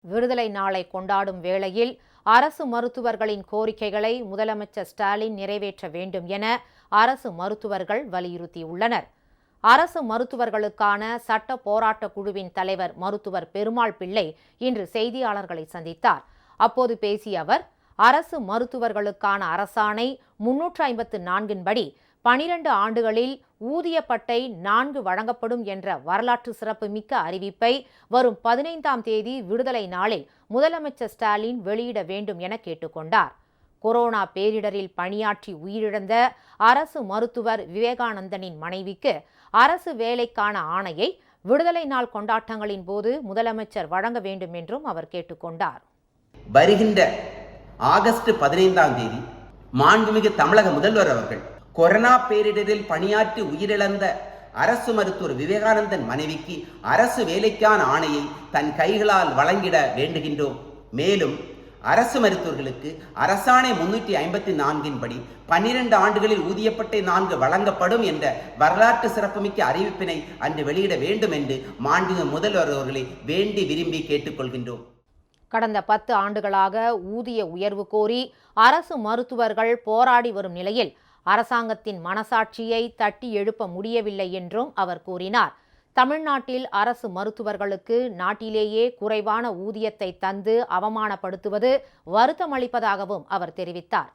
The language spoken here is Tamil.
விடுதலை நாளை கொண்டாடும் வேளையில் அரசு மருத்துவர்களின் கோரிக்கைகளை முதலமைச்சர் ஸ்டாலின் நிறைவேற்ற வேண்டும் என அரசு மருத்துவர்கள் வலியுறுத்தியுள்ளனர். அரசு மருத்துவர்களுக்கான சட்ட போராட்ட குழுவின் தலைவர் மருத்துவர் பெருமாள் பிள்ளை இன்று செய்தியாளர்களை சந்தித்தார். அப்போது பேசிய அவர் அரசு மருத்துவர்களுக்கான அரசாணை முன்னூற்று ஐம்பத்து நான்கின்படி பனிரண்டு ஆண்டுகளில் ஊதியப்பட்டை நான்கு வழங்கப்படும் என்ற வரலாற்று சிறப்புமிக்க அறிவிப்பை வரும் பதினைந்தாம் தேதி விடுதலை நாளில் முதலமைச்சர் ஸ்டாலின் வெளியிட வேண்டும் என கேட்டுக்கொண்டார். கொரோனா பேரிடரில் பணியாற்றி உயிரிழந்த அரசு மருத்துவர் விவேகானந்தனின் மனைவிக்கு அரசு வேலைக்கான ஆணையை விடுதலை நாள் கொண்டாட்டங்களின் போது முதலமைச்சர் வழங்க வேண்டும் என்றும் அவர் கேட்டுக்கொண்டார். வருகின்ற ஆகஸ்ட் பதினைந்தாம் தேதி மாண்புமிகு தமிழக முதல்வர் அவர்கள் கொரோனா பேரிடரில் பணியாற்றி உயிரிழந்த அரசு மருத்துவர் விவேகானந்தன் மனைவிக்கு அரசு வேலைக்கான ஆணையை தன் கைகளால் வழங்கிட வேண்டுகின்றோம். மேலும் அரசு மருத்துவர்களுக்கு அரசாணை முன்னூற்றி ஐம்பத்தி நான்கின் படி பன்னிரண்டு ஆண்டுகளில் ஊதியப்பட்டை நான்கு வழங்கப்படும் என்ற வரலாற்று சிறப்புமிக்க அறிவிப்பினை அன்று வெளியிட வேண்டும் என்று மாண்புமிகு முதல்வர் அவர்களை வேண்டி விரும்பி கேட்டுக்கொள்கின்றோம். கடந்த பத்து ஆண்டுகளாக ஊதிய உயர்வு கோரி அரசு மருத்துவர்கள் போராடி வரும் நிலையில் அரசாங்கத்தின் மனசாட்சியை தட்டி எழுப்ப முடியவில்லை என்றும் அவர் கூறினார். தமிழ்நாட்டில் அரசு மருத்துவர்களுக்கு நாட்டிலேயே குறைவான ஊதியத்தை தந்து அவமானப்படுத்துவது வருத்தமளிப்பதாகவும் அவர் தெரிவித்தார்.